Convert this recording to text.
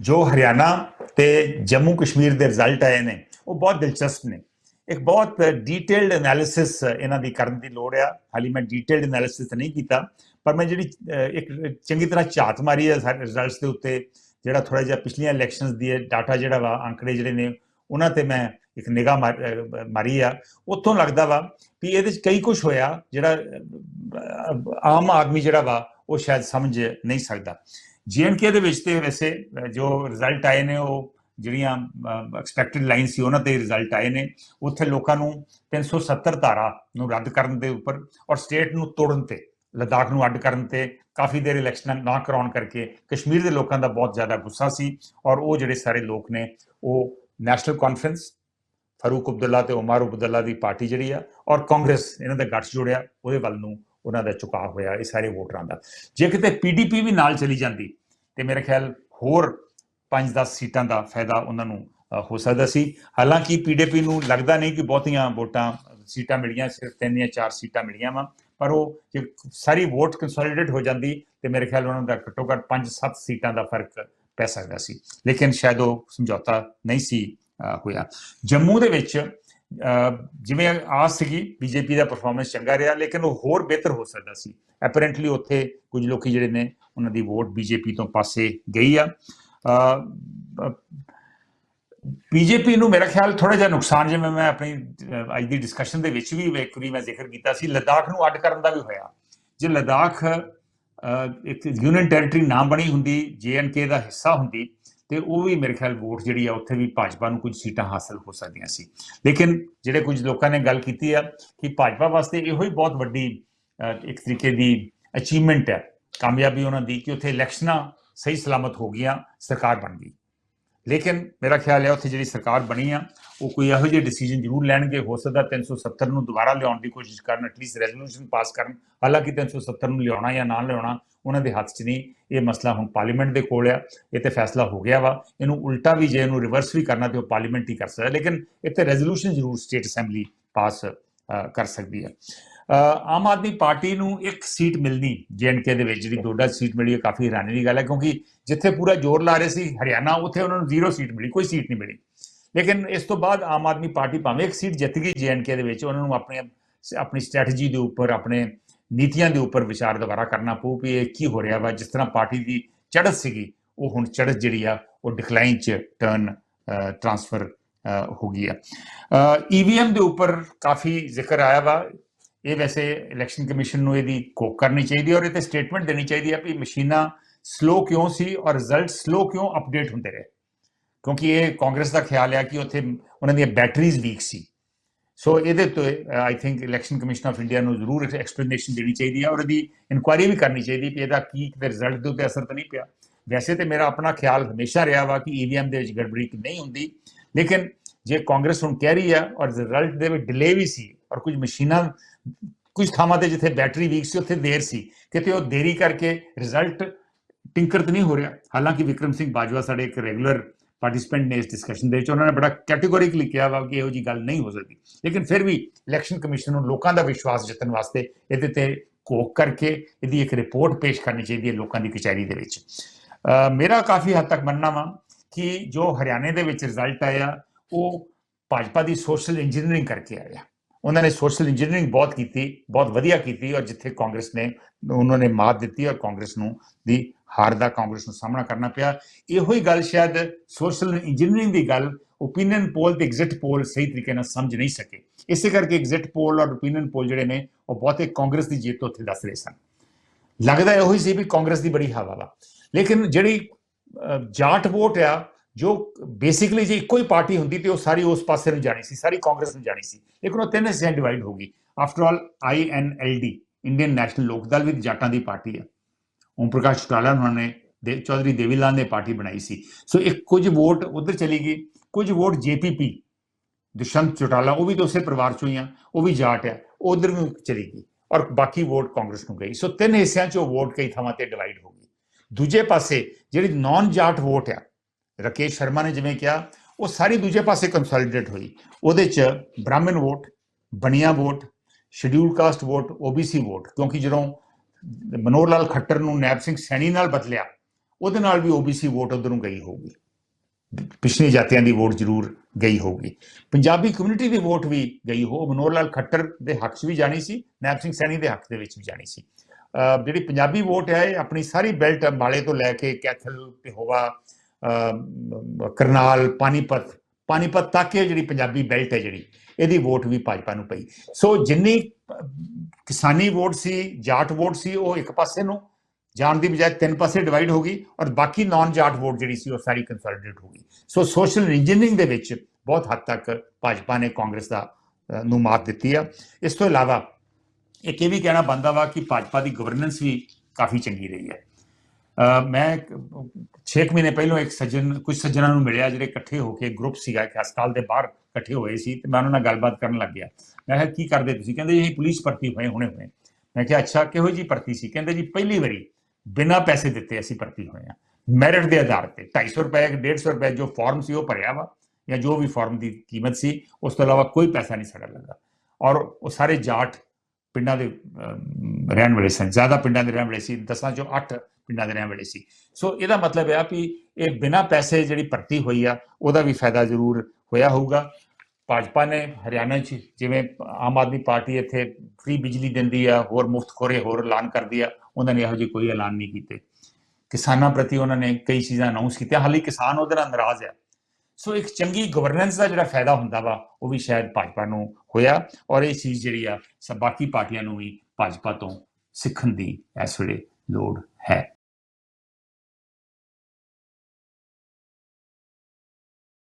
ਜੋ ਹਰਿਆਣਾ ਤੇ ਜੰਮੂ ਕਸ਼ਮੀਰ ਦੇ ਰਿਜ਼ਲਟ ਆਏ ਨੇ, ਉਹ ਬਹੁਤ ਦਿਲਚਸਪ ਨੇ। ਇੱਕ ਬਹੁਤ ਡੀਟੇਲਡ ਐਨਾਲਿਸਿਸ ਇਹਨਾਂ ਦੀ ਕਰਨ ਦੀ ਲੋੜ ਆ। ਹਾਲੀ ਮੈਂ ਡੀਟੇਲਡ ਐਨਾਲਿਸਿਸ ਨਹੀਂ ਕੀਤਾ, ਪਰ ਮੈਂ ਜਿਹੜੀ ਇੱਕ ਚੰਗੀ ਤਰ੍ਹਾਂ ਝਾਤ ਮਾਰੀ ਹੈ ਸਾਰੇ ਰਿਜ਼ਲਟਸ ਦੇ ਉੱਤੇ, ਜਿਹੜਾ ਥੋੜਾ ਜਿਹਾ ਪਿਛਲੀਆਂ ਇਲੈਕਸ਼ਨਸ ਦੀ ਡਾਟਾ ਜਿਹੜਾ ਵਾ, ਅੰਕੜੇ ਜਿਹੜੇ ਨੇ, ਉਹਨਾਂ ਤੇ ਮੈਂ ਇੱਕ ਨਿਗਾਹ ਮਾਰ- ਮਾਰੀ ਆ। ਉੱਥੋਂ ਲੱਗਦਾ ਵਾ ਵੀ ਇਹਦੇ ਵਿੱਚ ਕਈ ਕੁਝ ਹੋਇਆ, ਜਿਹੜਾ ਆਮ ਆਦਮੀ ਜਿਹੜਾ ਵਾ, ਉਹ ਸ਼ਾਇਦ ਸਮਝ ਨਹੀਂ ਸਕਦਾ। ਜੀਐਨਕੇ ਦੇ ਵਿੱਚ ਤੇ ਵੈਸੇ ਜੋ ਰਿਜ਼ਲਟ ਆਏ ਨੇ, ਉਹ ਜਿਹੜੀਆਂ ਐਕਸਪੈਕਟਡ ਲਾਈਨ ਸੀ, ਉਹਨਾਂ ਤੇ ਰਿਜ਼ਲਟ ਆਏ ਨੇ। ਉੱਥੇ ਲੋਕਾਂ ਨੂੰ 370 ਧਾਰਾ ਨੂੰ ਰੱਦ ਕਰਨ ਦੇ ਉੱਪਰ ਔਰ ਸਟੇਟ ਨੂੰ ਤੋੜਨ ਤੇ, ਲਦਾਖ ਨੂੰ ਅੱਡ ਕਰਨ ਤੇ ਕਾਫੀ ਦੇਰ ਇਲੈਕਸ਼ਨਾਂ ਨਾ ਕਰਾਉਣ ਕਰਕੇ ਕਸ਼ਮੀਰ ਦੇ ਲੋਕਾਂ ਦਾ ਬਹੁਤ ਜ਼ਿਆਦਾ ਗੁੱਸਾ ਸੀ ਔਰ ਉਹ ਜਿਹੜੇ ਸਾਰੇ ਲੋਕ ਨੇ, ਉਹ ਨੈਸ਼ਨਲ ਕਾਨਫਰੰਸ ਫਾਰੂਕ ਅਬਦੁੱਲਾ ਤੇ ਉਮਰ ਅਬਦੁੱਲਾ ਦੀ ਪਾਰਟੀ ਜਿਹੜੀ ਆ ਔਰ ਕਾਂਗਰਸ, ਇਹਨਾਂ ਦਾ ਗੱਠ ਜੋੜਿਆ, ਉਹਦੇ ਵੱਲ ਨੂੰ ਉਹਨਾਂ ਦਾ ਝੁਕਾਅ ਹੋਇਆ, ਇਹ ਸਾਰੇ ਵੋਟਰਾਂ ਦਾ। ਜੇ ਕਿਤੇ ਪੀਡੀਪੀ ਵੀ ਨਾਲ ਚਲੀ ਜਾਂਦੀ ਤੇ ਮੇਰੇ ਖਿਆਲ ਹੋਰ 5-10 ਸੀਟਾਂ ਦਾ ਫਾਇਦਾ ਉਹਨਾਂ ਨੂੰ ਹੋ ਸਕਦਾ ਸੀ। ਹਾਲਾਂਕਿ ਪੀਡੀਪੀ ਨੂੰ ਲੱਗਦਾ ਨਹੀਂ ਕਿ ਬਹੁਤੀਆਂ ਵੋਟਾਂ, ਸੀਟਾਂ ਮਿਲੀਆਂ, ਸਿਰਫ ਤਿੰਨ ਜਾਂ ਚਾਰ ਸੀਟਾਂ ਮਿਲੀਆਂ ਵਾ। ਪਰ ਉਹ ਜੇ ਸਾਰੀ ਵੋਟ ਕੰਸੋਲੀਡੇਟ ਹੋ ਜਾਂਦੀ ਤੇ ਮੇਰੇ ਖਿਆਲ ਉਹਨਾਂ ਦਾ ਘੱਟੋ ਘੱਟ 5-7 ਸੀਟਾਂ ਦਾ ਫ਼ਰਕ ਪੈ ਸਕਦਾ ਸੀ। ਲੇਕਿਨ ਸ਼ਾਇਦ ਉਹ ਸਮਝੌਤਾ ਨਹੀਂ ਸੀ ਹੋਇਆ। ਜੰਮੂ ਦੇ ਵਿੱਚ ਜਿਵੇਂ ਆਸ ਸੀਗੀ ਬੀਜੇਪੀ ਦਾ ਪਰਫਾਰਮੈਂਸ ਚੰਗਾ ਰਿਹਾ, ਲੇਕਿਨ ਉਹ ਹੋਰ ਬਿਹਤਰ ਹੋ ਸਕਦਾ ਸੀ। ਐਪਰੈਂਟਲੀ ਉੱਥੇ ਕੁਝ ਲੋਕੀ ਜਿਹੜੇ ਨੇ, ਉਹਨਾਂ ਦੀ ਵੋਟ ਬੀਜੇਪੀ ਤੋਂ ਪਾਸੇ ਗਈ ਆ। ਬੀਜੇਪੀ ਨੂੰ ਮੇਰਾ ਖਿਆਲ ਥੋੜਾ ਜਿਹਾ ਨੁਕਸਾਨ, ਜਿਵੇਂ ਮੈਂ ਆਪਣੀ ਅੱਜ ਦੀ ਡਿਸਕਸ਼ਨ ਦੇ ਵਿੱਚ ਵੀ ਇੱਕ ਵਾਰੀ ਮੈਂ ਜ਼ਿਕਰ ਕੀਤਾ ਸੀ, ਲਦਾਖ ਨੂੰ ਅੱਡ ਕਰਨ ਦਾ ਵੀ ਹੋਇਆ। ਜੇ ਲਦਾਖ ਇੱਕ ਯੂਨੀਅਨ ਟੈਰੀਟਰੀ ਨਾ ਬਣੀ ਹੁੰਦੀ ਜੇਐਨਕੇ ਦਾ ਹਿੱਸਾ ਹੁੰਦੀ ਤੇ ਉਹ ਵੀ ਮੇਰੇ ਖਿਆਲ ਵੋਟ ਜਿਹੜੀ ਆ, ਉੱਥੇ ਵੀ ਭਾਜਪਾ ਨੂੰ ਕੁਝ ਸੀਟਾਂ ਹਾਸਲ ਹੋ ਸਕਦੀਆਂ ਸੀ। ਲੇਕਿਨ ਜਿਹੜੇ ਕੁਝ ਲੋਕਾਂ ਨੇ ਗੱਲ ਕੀਤੀ ਆ ਕਿ ਭਾਜਪਾ ਵਾਸਤੇ ਇਹੋ ਹੀ ਬਹੁਤ ਵੱਡੀ ਇੱਕ ਤਰੀਕੇ ਦੀ ਅਚੀਵਮੈਂਟ ਹੈ, ਕਾਮਯਾਬੀ ਉਹਨਾਂ ਦੀ ਕਿ ਉੱਥੇ ਇਲੈਕਸ਼ਨਾਂ ਸਹੀ ਸਲਾਮਤ ਹੋ ਗਈਆਂ, ਸਰਕਾਰ ਬਣ ਗਈ। ਲੇਕਿਨ ਮੇਰਾ ਖਿਆਲ ਹੈ ਉੱਥੇ ਜਿਹੜੀ ਸਰਕਾਰ ਬਣੀ ਆ, ਉਹ ਕੋਈ ਇਹੋ ਜਿਹੇ ਡਿਸੀਜਨ ਜ਼ਰੂਰ ਲੈਣਗੇ। ਹੋ ਸਕਦਾ 370 ਨੂੰ ਦੁਬਾਰਾ ਲਿਆਉਣ ਦੀ ਕੋਸ਼ਿਸ਼ ਕਰਨ ਐਟਲੀਸਟ ਰੈਜ਼ੋਲੂਸ਼ਨ ਪਾਸ ਕਰਨ। ਹਾਲਾਂਕਿ 370 ਨੂੰ ਲਿਆਉਣਾ ਜਾਂ ਨਾ ਲਿਆਉਣਾ, ਉਹਨਾਂ ਦੇ ਹੱਥ 'ਚ ਨਹੀਂ। ਇਹ ਮਸਲਾ ਹੁਣ ਪਾਰਲੀਮੈਂਟ ਦੇ ਕੋਲ ਆ। ਇਹ ਤੇ ਫੈਸਲਾ ਹੋ ਗਿਆ ਵਾ। ਇਹਨੂੰ ਉਲਟਾ ਵੀ ਜੇ ਇਹਨੂੰ ਰਿਵਰਸ ਵੀ ਕਰਨਾ ਤੇ ਉਹ ਪਾਰਲੀਮੈਂਟ ਹੀ ਕਰ ਸਕਦਾ। ਲੇਕਿਨ ਇੱਥੇ ਰੈਜ਼ੋਲੂਸ਼ਨ ਜ਼ਰੂਰ ਸਟੇਟ ਅਸੈਂਬਲੀ ਪਾਸ ਕਰ ਸਕਦੀ ਹੈ ਆਮ ਆਦਮੀ ਪਾਰਟੀ ਨੂੰ ਇੱਕ ਸੀਟ ਮਿਲਣੀ ਜੇਐਨਕੇ ਦੇ ਵਿੱਚ, ਜਿਹੜੀ ਦੋਡਾ ਸੀਟ ਮਿਲੀ ਹੈ ਕਾਫੀ ਹੈਰਾਨੀ ਦੀ ਗੱਲ ਹੈ, ਕਿਉਂਕਿ ਜਿੱਥੇ ਪੂਰਾ ਜ਼ੋਰ ਲਾ ਰਹੇ ਸੀ ਹਰਿਆਣਾ, ਉੱਥੇ ਉਹਨਾਂ ਨੂੰ ਜ਼ੀਰੋ ਸੀਟ ਮਿਲੀ, ਕੋਈ ਸੀਟ ਨਹੀਂ ਮਿਲੀ। ਲੇਕਿਨ ਇਸ ਤੋਂ ਬਾਅਦ ਆਮ ਆਦਮੀ ਪਾਰਟੀ ਭਾਵੇਂ ਇੱਕ ਸੀਟ ਜਿੱਤ ਗਈ ਜੇਐਨਕੇ ਦੇ ਵਿੱਚ, ਉਹਨਾਂ ਨੂੰ ਆਪਣੇ, ਆਪਣੀ ਸਟ੍ਰੈਟਜੀ ਦੇ ਉੱਪਰ, ਆਪਣੇ ਨੀਤੀਆਂ ਦੇ ਉੱਪਰ ਵਿਚਾਰ ਦੁਬਾਰਾ ਕਰਨਾ ਪਊ ਵੀ ਇਹ ਕੀ ਹੋ ਰਿਹਾ ਵਾ, ਜਿਸ ਤਰ੍ਹਾਂ ਪਾਰਟੀ ਦੀ ਚੜ੍ਹਤ ਸੀਗੀ, ਉਹ ਹੁਣ ਚੜ੍ਹਤ ਜਿਹੜੀ ਆ, ਉਹ ਡਿਕਲਾਈਨ ਚ ਟਰਨ ਟ੍ਰਾਂਸਫਰ ਹੋ ਗਈ ਆ। ਈਵੀਐਮ ਦੇ ਉੱਪਰ ਕਾਫੀ ਜ਼ਿਕਰ ਆਇਆ ਵਾ ਇਹ ਵੈਸੇ ਇਲੈਕਸ਼ਨ ਕਮਿਸ਼ਨ ਨੂੰ ਇਹਦੀ ਕੋਕ ਕਰਨੀ ਚਾਹੀਦੀ ਹੈ ਔਰ ਇਹ ਤੇ ਸਟੇਟਮੈਂਟ ਦੇਣੀ ਚਾਹੀਦੀ ਹੈ ਵੀ ਮਸ਼ੀਨਾਂ ਸਲੋ ਕਿਉਂ ਸੀ ਔਰ ਰਿਜ਼ਲਟ ਸਲੋ ਕਿਉਂ ਅਪਡੇਟ ਹੁੰਦੇ ਰਹੇ। ਕਿਉਂਕਿ ਇਹ ਕਾਂਗਰਸ ਦਾ ਖਿਆਲ ਹੈ ਕਿ ਉੱਥੇ ਉਹਨਾਂ ਦੀਆਂ ਬੈਟਰੀਜ਼ ਵੀਕ ਸੀ। ਸੋ ਇਹਦੇ ਤੋਂ I think election commission of India ਨੂੰ ਜ਼ਰੂਰ ਇੱਕ ਐਕਸਪਲੇਨੇਸ਼ਨ ਦੇਣੀ ਚਾਹੀਦੀ ਹੈ ਔਰ ਇਹਦੀ ਇਨਕੁਆਇਰੀ ਵੀ ਕਰਨੀ ਚਾਹੀਦੀ ਵੀ ਇਹਦਾ ਕੀ ਕਿਤੇ ਰਿਜ਼ਲਟ ਦੇ ਉੱਤੇ ਅਸਰ ਤਾਂ ਨਹੀਂ ਪਿਆ। ਵੈਸੇ ਤੇ ਮੇਰਾ ਆਪਣਾ ਖਿਆਲ ਹਮੇਸ਼ਾ ਰਿਹਾ ਵਾ ਕਿ ਈਵੀਐਮ ਦੇ ਵਿੱਚ ਗੜਬੜੀ ਨਹੀਂ ਹੁੰਦੀ। ਲੇਕਿਨ ਜੇ ਕਾਂਗਰਸ ਹੁਣ ਕਹਿ ਰਹੀ ਆ ਔਰ ਰਿਜ਼ਲਟ ਦੇ ਵਿੱਚ ਡਿਲੇ ਵੀ ਸੀ ਔਰ ਕੁਝ ਮਸ਼ੀਨਾਂ, ਕੁਝ ਥਾਵਾਂ ਤੇ ਜਿੱਥੇ ਬੈਟਰੀ ਵੀਕ ਸੀ, ਉੱਥੇ ਦੇਰ ਸੀ, ਕਿਤੇ ਉਹ ਦੇਰੀ ਕਰਕੇ ਰਿਜ਼ਲਟ ਟਿੰਕਰ ਨਹੀਂ ਹੋ ਰਿਹਾ। ਹਾਲਾਂਕਿ ਵਿਕਰਮ ਸਿੰਘ ਬਾਜਵਾ ਸਾਡੇ ਇੱਕ ਰੈਗੂਲਰ ਪਾਰਟਿਸਪੈਂਟ ਨੇ ਇਸ ਡਿਸਕਸ਼ਨ ਦੇ ਵਿੱਚ। ਉਹਨਾਂ ਨੇ ਬੜਾ ਕੈਟੇਗੋਰੀਕਲੀ ਕਿਹਾ ਵਾ ਕਿ ਇਹੋ ਜੀ ਗੱਲ ਨਹੀਂ ਹੋ ਸਕਦੀ। ਲੇਕਿਨ ਫਿਰ ਵੀ ਇਲੈਕਸ਼ਨ ਕਮਿਸ਼ਨ ਨੂੰ ਲੋਕਾਂ ਦਾ ਵਿਸ਼ਵਾਸ ਜਿੱਤਣ ਵਾਸਤੇ ਇਹਦੇ ਤੇ ਕੋਕ ਕਰਕੇ ਇਹਦੀ ਇੱਕ ਰਿਪੋਰਟ ਪੇਸ਼ ਕਰਨੀ ਚਾਹੀਦੀ ਹੈ ਲੋਕਾਂ ਦੀ ਕਚਹਿਰੀ ਦੇ ਵਿੱਚ। ਮੇਰਾ ਕਾਫੀ ਹੱਦ ਤੱਕ ਮੰਨਣਾ ਵਾ ਕਿ ਜੋ ਹਰਿਆਣੇ ਦੇ ਵਿੱਚ ਰਿਜ਼ਲਟ ਆਇਆ, ਉਹ ਭਾਜਪਾ ਦੀ ਸੋਸ਼ਲ ਇੰਜੀਨੀਅਰਿੰਗ ਕਰਕੇ ਆਇਆ। ਉਹਨਾਂ ਨੇ ਸੋਸ਼ਲ ਇੰਜੀਨੀਅਰਿੰਗ ਬਹੁਤ ਕੀਤੀ, ਬਹੁਤ ਵਧੀਆ ਕੀਤੀ ਔਰ ਜਿੱਥੇ ਕਾਂਗਰਸ ਨੇ, ਉਹਨਾਂ ਨੇ ਮਾਤ ਦਿੱਤੀ ਔਰ ਕਾਂਗਰਸ ਨੂੰ ਦੀ ਹਾਰ ਦਾ ਕਾਂਗਰਸ ਨੂੰ ਸਾਹਮਣਾ ਕਰਨਾ ਪਿਆ। ਇਹੋ ਹੀ ਗੱਲ ਸ਼ਾਇਦ ਸੋਸ਼ਲ ਇੰਜੀਨੀਅਰਿੰਗ ਦੀ ਗੱਲ ਓਪੀਨੀਅਨ ਪੋਲ ਤੇ ਐਗਜ਼ਿਟ ਪੋਲ ਸਹੀ ਤਰੀਕੇ ਨਾਲ ਸਮਝ ਨਹੀਂ ਸਕੇ। ਇਸੇ ਕਰਕੇ ਐਗਜ਼ਿਟ ਪੋਲ ਔਰ ਓਪੀਨੀਅਨ ਪੋਲ ਜਿਹੜੇ ਨੇ, ਉਹ ਬਹੁਤੇ ਕਾਂਗਰਸ ਦੀ ਜਿੱਤ ਉੱਥੇ ਦੱਸ ਰਹੇ ਸਨ। ਲੱਗਦਾ ਇਹੋ ਹੀ ਸੀ ਵੀ ਕਾਂਗਰਸ ਦੀ ਬੜੀ ਹਵਾ ਵਾ। ਲੇਕਿਨ ਜਿਹੜੀ ਜਾਟ ਵੋਟ ਆ ਜੋ ਬੇਸਿਕਲੀ ਜੇ ਇੱਕੋ ਹੀ ਪਾਰਟੀ ਹੁੰਦੀ ਤੇ ਉਹ ਸਾਰੀ ਉਸ ਪਾਸੇ ਨੂੰ ਜਾਣੀ ਸੀ, ਸਾਰੀ ਕਾਂਗਰਸ ਨੂੰ ਜਾਣੀ ਸੀ। ਲੇਕਿਨ ਉਹ ਤਿੰਨ ਹਿੱਸਿਆਂ ਡਿਵਾਈਡ ਹੋ ਗਈ। After all INLD Indian national Lok Dal ਵੀ ਜਾਟਾਂ ਦੀ ਪਾਰਟੀ ਹੈ ਓਮ ਪ੍ਰਕਾਸ਼ ਚੌਟਾਲਾ ਉਹਨਾਂ ਨੇ ਦੇ ਚੌਧਰੀ ਦੇਵੀਲਾਲ ਨੇ ਪਾਰਟੀ ਬਣਾਈ ਸੀ। ਸੋ ਇੱਕ ਕੁਝ ਵੋਟ ਉਧਰ ਚਲੀ ਗਈ, ਕੁਝ ਵੋਟ ਜੇਪੀਪੀ ਦੁਸ਼ਯੰਤ ਚੌਟਾਲਾ, ਉਹ ਵੀ ਤਾਂ ਉਸੇ ਪਰਿਵਾਰ ਚੋਂ ਹੀ ਆ, ਉਹ ਵੀ ਜਾਟ ਆ ਉਧਰ ਨੂੰ ਚਲੀ ਗਈ ਔਰ ਬਾਕੀ ਵੋਟ ਕਾਂਗਰਸ ਨੂੰ ਗਈ। ਸੋ ਤਿੰਨ ਹਿੱਸਿਆਂ 'ਚ ਉਹ ਵੋਟ ਕਈ ਥਾਵਾਂ ਤੇ ਡਿਵਾਈਡ ਹੋ ਗਈ। ਦੂਜੇ ਪਾਸੇ ਜਿਹੜੀ ਨਾਨ ਜਾਟ ਵੋਟ ਆ ਰਕੇਸ਼ ਸ਼ਰਮਾ ਨੇ ਜਿਵੇਂ ਕਿਹਾ, ਉਹ ਸਾਰੀ ਦੂਜੇ ਪਾਸੇ ਕੰਸੋਲੀਡੇਟ ਹੋਈ। ਉਹਦੇ 'ਚ ਬ੍ਰਾਹਮਣ vote Bania vote schedule caste vote OBC vote, ਕਿਉਂਕਿ ਜਦੋਂ ਮਨੋਹਰ ਲਾਲ ਖੱਟਰ ਨੂੰ ਨੈਬ ਸਿੰਘ ਸੈਣੀ ਨਾਲ ਬਦਲਿਆ, ਉਹਦੇ ਨਾਲ ਵੀ OBC ਵੋਟ ਉਧਰੋਂ ਗਈ ਹੋਊਗੀ। ਪਿਛਲੀ ਜਾਤੀਆਂ ਦੀ ਵੋਟ ਜ਼ਰੂਰ ਗਈ ਹੋਊਗੀ। ਪੰਜਾਬੀ ਕਮਿਊਨਿਟੀ ਦੀ ਵੋਟ ਵੀ ਗਈ ਹੋ ਮਨੋਹਰ ਲਾਲ ਖੱਟਰ ਦੇ ਹੱਕ 'ਚ ਵੀ ਜਾਣੀ ਸੀ, ਨੈਬ ਸਿੰਘ ਸੈਣੀ ਦੇ ਹੱਕ ਦੇ ਵਿੱਚ ਵੀ ਜਾਣੀ ਸੀ। ਜਿਹੜੀ ਪੰਜਾਬੀ ਵੋਟ ਹੈ, ਇਹ ਆਪਣੀ ਸਾਰੀ ਬੈਲਟ ਅੰਬਾਲੇ ਤੋਂ ਲੈ ਕੇ ਕੈਥਲ ਤੇ ਹੋਵਾ ਕਰਨਾਲ, ਪਾਨੀਪਤ ਪਾਨੀਪਤ ਤੱਕ ਇਹ ਜਿਹੜੀ ਪੰਜਾਬੀ ਬੈਲਟ ਹੈ ਜਿਹੜੀ, ਇਹਦੀ ਵੋਟ ਵੀ ਭਾਜਪਾ ਨੂੰ ਪਈ। ਸੋ ਜਿੰਨੀ ਕਿਸਾਨੀ ਵੋਟ ਸੀ, ਜਾਟ ਵੋਟ ਸੀ, ਉਹ ਇੱਕ ਪਾਸੇ ਨੂੰ, ਜਾਣ ਦੀ ਬਜਾਏ ਤਿੰਨ ਪਾਸੇ ਡਿਵਾਈਡ ਹੋ ਗਈ ਔਰ ਬਾਕੀ ਨਾਨ ਜਾਟ ਵੋਟ ਜਿਹੜੀ ਸੀ, ਉਹ ਸਾਰੀ ਕੰਸੋਲੀਡੇਟ ਹੋ ਗਈ। ਸੋ ਸੋਸ਼ਲ ਇੰਜੀਨੀਅਰਿੰਗ ਦੇ ਵਿੱਚ ਬਹੁਤ ਹੱਦ ਤੱਕ ਭਾਜਪਾ ਨੇ ਕਾਂਗਰਸ ਦਾ ਨੂੰ ਮਾਤ ਦਿੱਤੀ ਆ। ਇਸ ਤੋਂ ਇਲਾਵਾ ਇੱਕ ਇਹ ਵੀ ਕਹਿਣਾ ਬੰਦਾ ਵਾ ਕਿ ਭਾਜਪਾ ਦੀ ਗਵਰਨੈਂਸ ਵੀ ਕਾਫੀ ਚੰਗੀ ਰਹੀ ਹੈ। ਮੈਂ 6 ਮਹੀਨੇ ਪਹਿਲਾਂ ਇੱਕ ਸੱਜਣ, ਕੁਝ ਸੱਜਣਾਂ ਨੂੰ ਮਿਲਿਆ ਜਿਹੜੇ ਇਕੱਠੇ ਹੋ ਕੇ ਗਰੁੱਪ ਸੀਗਾ, ਇੱਕ ਹਸਪਤਾਲ ਦੇ ਬਾਹਰ ਇਕੱਠੇ ਹੋਏ ਸੀ ਤੇ ਮੈਂ ਉਹਨਾਂ ਨਾਲ ਗੱਲਬਾਤ ਕਰਨ ਲੱਗ ਗਿਆ। ਮੈਂ ਕਿਹਾ, ਕੀ ਕਰਦੇ ਤੁਸੀਂ? ਕਹਿੰਦੇ ਜੀ ਅਸੀਂ ਪੁਲਿਸ ਭਰਤੀ ਹੋਏ, ਹੁਣੇ ਹੋਏ। ਮੈਂ ਕਿਹਾ, ਅੱਛਾ, ਕਿਹੋ ਜੀ ਭਰਤੀ ਸੀ? ਕਹਿੰਦੇ, ਜੀ, ਪਹਿਲੀ ਵਾਰੀ ਬਿਨਾਂ ਪੈਸੇ ਦਿੱਤੇ ਅਸੀਂ ਭਰਤੀ ਹੋਏ ਆ ਮੈਰਿਟ ਦੇ ਆਧਾਰ ਤੇ 250 ਰੁਪਏ 150 ਰੁਪਏ ਜੋ ਫਾਰਮ ਸੀ ਉਹ ਭਰਿਆ ਵਾ ਜਾਂ ਜੋ ਵੀ ਫਾਰਮ ਦੀ ਕੀਮਤ ਸੀ, ਉਸ ਤੋਂ ਇਲਾਵਾ ਕੋਈ ਪੈਸਾ ਨਹੀਂ ਸਾਡਾ ਲੱਗਾ। ਔਰ ਉਹ ਸਾਰੇ ਜਾਟ ਪਿੰਡਾਂ ਦੇ ਰਹਿਣ ਵਾਲੇ ਸਨ। ਜ਼ਿਆਦਾ ਪਿੰਡਾਂ ਦੇ ਰਹਿਣ ਵਾਲੇ ਸੀ। ਦਸਾਂ ਚੋਂ 8 ਪਿੰਡਾਂ ਦੇ ਰਹਿਣ ਵਾਲੇ ਸੀ। ਸੋ ਇਹਦਾ ਮਤਲਬ ਇਹ ਆ ਵੀ ਇਹ ਬਿਨਾਂ ਪੈਸੇ ਜਿਹੜੀ ਭਰਤੀ ਹੋਈ ਆ, ਉਹਦਾ ਵੀ ਫਾਇਦਾ ਜ਼ਰੂਰ ਹੋਇਆ ਹੋਊਗਾ। ਭਾਜਪਾ ਨੇ ਹਰਿਆਣਾ 'ਚ ਜਿਵੇਂ ਆਮ ਆਦਮੀ ਪਾਰਟੀ ਇੱਥੇ ਫ੍ਰੀ ਬਿਜਲੀ ਦਿੰਦੀ ਆ, ਹੋਰ ਮੁਫਤ ਖੋਰੇ ਹੋਰ ਐਲਾਨ ਕਰਦੀ ਆ, ਉਹਨਾਂ ਨੇ ਇਹੋ ਜਿਹੀ ਕੋਈ ਐਲਾਨ ਨਹੀਂ ਕੀਤੇ। ਕਿਸਾਨਾਂ ਪ੍ਰਤੀ ਉਹਨਾਂ ਨੇ ਕਈ ਚੀਜ਼ਾਂ ਅਨਾਉਂਸ ਕੀਤੀਆਂ ਹਾਲੇ ਕਿਸਾਨ ਉਹਦੇ ਨਾਲ ਨਾਰਾਜ਼ ਆ। ਸੋ ਇੱਕ ਚੰਗੀ ਗਵਰਨੈਂਸ ਦਾ ਜਿਹੜਾ ਫਾਇਦਾ ਹੁੰਦਾ ਵਾ, ਉਹ ਵੀ ਸ਼ਾਇਦ ਭਾਜਪਾ ਨੂੰ ਹੋਇਆ ਔਰ ਇਹ ਚੀਜ਼ ਜਿਹੜੀ ਆ ਸਭ ਬਾਕੀ ਪਾਰਟੀਆਂ ਨੂੰ ਵੀ ਭਾਜਪਾ ਤੋਂ ਸਿੱਖਣ ਦੀ ਇਸ ਵੇਲੇ ਲੋੜ ਹੈ।